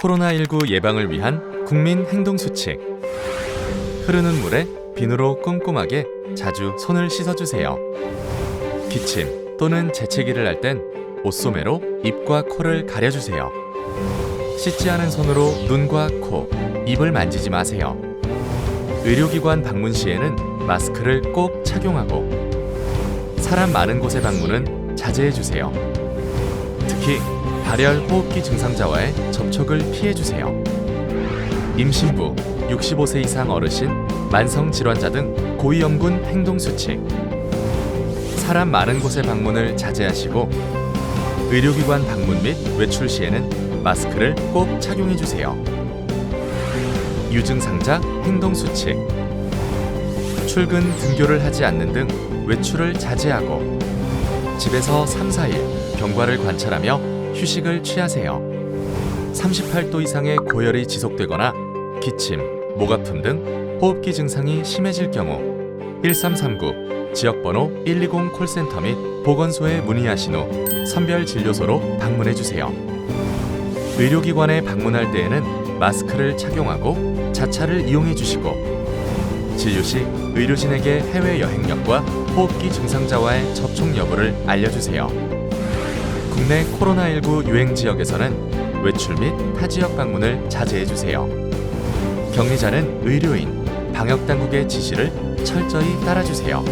코로나19 예방을 위한 국민 행동 수칙. 흐르는 물에 비누로 꼼꼼하게 자주 손을 씻어주세요. 기침 또는 재채기를 할 땐 옷소매로 입과 코를 가려주세요. 씻지 않은 손으로 눈과 코, 입을 만지지 마세요. 의료기관 방문 시에는 마스크를 꼭 착용하고 사람 많은 곳의 방문은 자제해 주세요. 특히 발열 호흡기 증상자와의 접촉을 피해 주세요. 임신부, 65세 이상 어르신, 만성 질환자 등 고위험군 행동 수칙. 사람 많은 곳의 방문을 자제하시고 의료기관 방문 및 외출 시에는 마스크를 꼭 착용해 주세요. 유증상자 행동 수칙. 출근 등교를 하지 않는 등 외출을 자제하고 집에서 3, 4일 경과를 관찰하며 휴식을 취하세요. 38도 이상의 고열이 지속되거나 기침, 목 아픔 등 호흡기 증상이 심해질 경우 1339 지역번호 120 콜센터 및 보건소에 문의하신 후 선별 진료소로 방문해 주세요. 의료기관에 방문할 때에는 마스크를 착용하고 자차를 이용해 주시고 진료 시 의료진에게 해외 여행력과 호흡기 증상자와의 접촉 여부를 알려주세요. 국내 코로나19 유행 지역에서는 외출 및 타 지역 방문을 자제해 주세요. 격리자는 의료인, 방역 당국의 지시를 철저히 따라주세요.